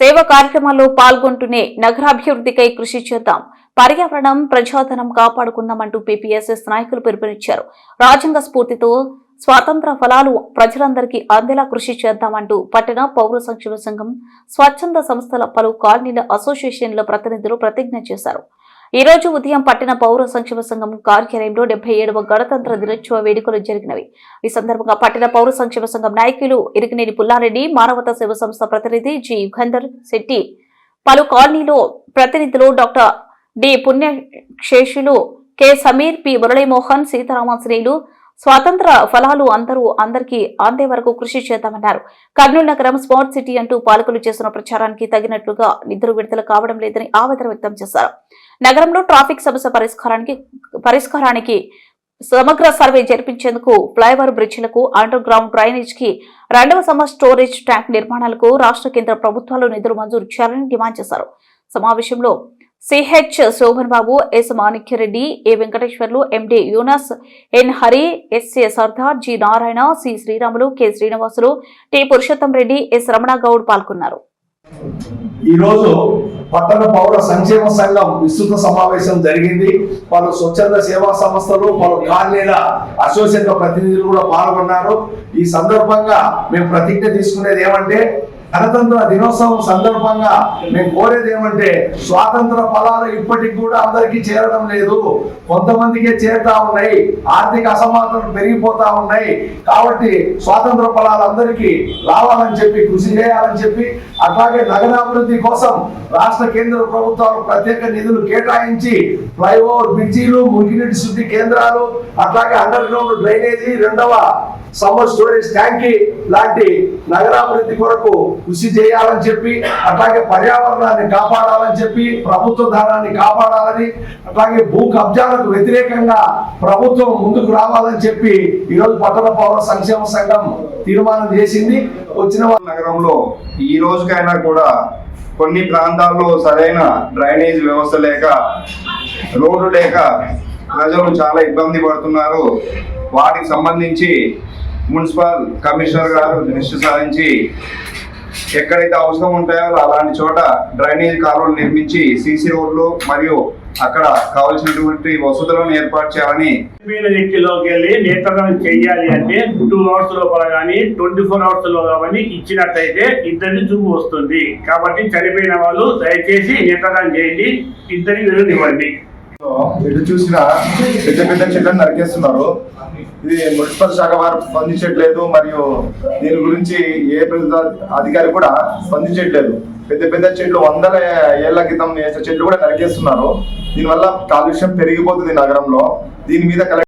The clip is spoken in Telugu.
సేవా కార్యక్రమాల్లో పాల్గొంటూనే నగరాభివృద్ధికై కృషి చేద్దాం. పర్యావరణం ప్రజాధనం కాపాడుకుందామంటూ పీపీఎస్ఎస్ నాయకులు పిలుపునిచ్చారు. రాజ్యాంగ స్ఫూర్తితో స్వాతంత్ర ఫలాలు ప్రజలందరికీ అందేలా కృషి చేద్దామంటూ పట్టణ పౌర సంక్షేమ సంఘం స్వచ్ఛంద సంస్థల పలు కాలనీల అసోసియేషన్ల ప్రతినిధులు ప్రతిజ్ఞ చేశారు. ఈ రోజు ఉదయం పట్టణ పౌర సంక్షేమ సంఘం కార్యాలయంలో డెబ్బై ఏడవ గణతంత్ర దినోత్సవ వేడుకలు జరిగినవి. ఈ సందర్భంగా పట్టణ పౌర సంక్షేమ సంఘం నాయకులు ఇరిగినేని పుల్లారెడ్డి మానవతా సేవ సంస్థ ప్రతినిధి జి. యుగంధర్ శెట్టి పలు కాలనీలో ప్రతినిధులు doctor D. Punyaseshulu K. Sameer P. Muralimohan సీతారామశ్రీలు స్వాతంత్ర ఫలాలు అందరూ అందరికీ అందే వరకు కృషి చేద్దామన్నారు. కర్నూలు నగరం స్మార్ట్ సిటీ అంటూ పాలకులు చేస్తున్న ప్రచారానికి తగినట్లుగా నిధులు విడుదల కావడం లేదని ఆవేదన వ్యక్తం చేశారు. నగరంలో ట్రాఫిక్ సమస్య పరిష్కారానికి పరిష్కారానికి సమగ్ర సర్వే జరిపించేందుకు ఫ్లైఓవర్ బ్రిడ్జిలకు అండర్ గ్రౌండ్ డ్రైనేజ్కి రెండవ సమ్మర్ స్టోరేజ్ ట్యాంక్ నిర్మాణాలకు రాష్ట్ర కేంద్ర ప్రభుత్వాలు నిధులు మంజూరు చేయాలని డిమాండ్ చేశారు. సమావేశంలో CH Shobhan Babu S Manikya Reddy A Venkateswarlu MD Yunus N Hari SA Sardar G Narayana C Sriramulu K Srinivasulu T Purushottam Reddy S Ramana Goud పాల్గొన్నారు. ఈరోజు పట్టణ పౌర సంక్షేమ సంఘం విస్తృత సమావేశం జరిగింది. పలు స్వచ్ఛంద సేవా సంస్థలు పలు కాలనీల అసోసియేషన్ ప్రతినిధులు కూడా పాల్గొన్నారు. ఈ సందర్భంగా మేము ప్రతిజ్ఞ తీసుకునేది ఏమంటే గణతంత్ర దినోత్సవం సందర్భంగా మేము కోరేది ఏమంటే స్వాతంత్ర ఫలాలు ఇప్పటికి కూడా అందరికీ చేరడం లేదు. కొంతమందికే చేరుతా ఉన్నాయి. ఆర్థిక అసమానతలు పెరిగిపోతా ఉన్నాయి. కాబట్టి స్వాతంత్ర ఫలాలు అందరికీ రావాలని చెప్పి కృషి చేయాలని చెప్పి అట్లాగే నగరాభివృద్ధి కోసం రాష్ట్ర కేంద్ర ప్రభుత్వాలు ప్రత్యేక నిధులు కేటాయించి ఫ్లైఓవర్ బ్రిడ్జీలు మురికినీటి శుద్ధి కేంద్రాలు అట్లాగే అండర్ గ్రౌండ్ డ్రైనేజీ రెండవ సమ్మర్ స్టోరేజ్ ట్యాంకీ లాంటి నగరాభివృద్ధి కొరకు కృషి చేయాలని చెప్పి అట్లాగే పర్యావరణాన్ని కాపాడాలని చెప్పి ప్రభుత్వ ధనాన్ని కాపాడాలని అట్లాగే భూ కబ్జాలకు వ్యతిరేకంగా ప్రభుత్వం ముందుకు రావాలని చెప్పి ఈరోజు పట్టణ పౌర సంక్షేమ సంఘం తీర్మానం చేసింది. వచ్చిన నగరంలో ఈ రోజుకైనా కూడా కొన్ని ప్రాంతాల్లో సరైన డ్రైనేజ్ వ్యవస్థ లేక రోడ్డు లేక ప్రజలు చాలా ఇబ్బంది పడుతున్నారు. వాటికి సంబంధించి మున్సిపల్ కమిషనర్ గారు దృష్టి సారించి ఎక్కడైతే అవసరం ఉంటాయో అలాంటి చోట డ్రైనేజ్ కాలువలు నిర్మించి సీసీ రోడ్లు మరియు అక్కడ కావలసినటువంటి వసతులను ఏర్పాటు చేయాలని వ్యక్తిలోకి వెళ్ళి నేత్రదానం చెయ్యాలి అంటే టూ అవర్స్ లోపల కానీ ట్వంటీ ఫోర్ అవర్స్లో కానీ ఇచ్చినట్టయితే ఇద్దరిని చూపు వస్తుంది. కాబట్టి చనిపోయిన వాళ్ళు దయచేసి నేత్రదానం చేయండి ఇద్దరికి విలువనివ్వండి ఎటు చూసినా పెద్ద పెద్ద చెట్లను నరికేస్తున్నారు. ఇది మున్సిపల్ శాఖ వారు స్పందించట్లేదు మరియు దీని గురించి ఏ ప్రభుత్వ అధికారి కూడా స్పందించట్లేదు. పెద్ద పెద్ద చెట్లు వందల ఏళ్ళ క్రితం చెట్లు కూడా నరికేస్తున్నారు దీనివల్ల కాలుష్యం పెరిగిపోతుంది నగరంలో. దీని మీద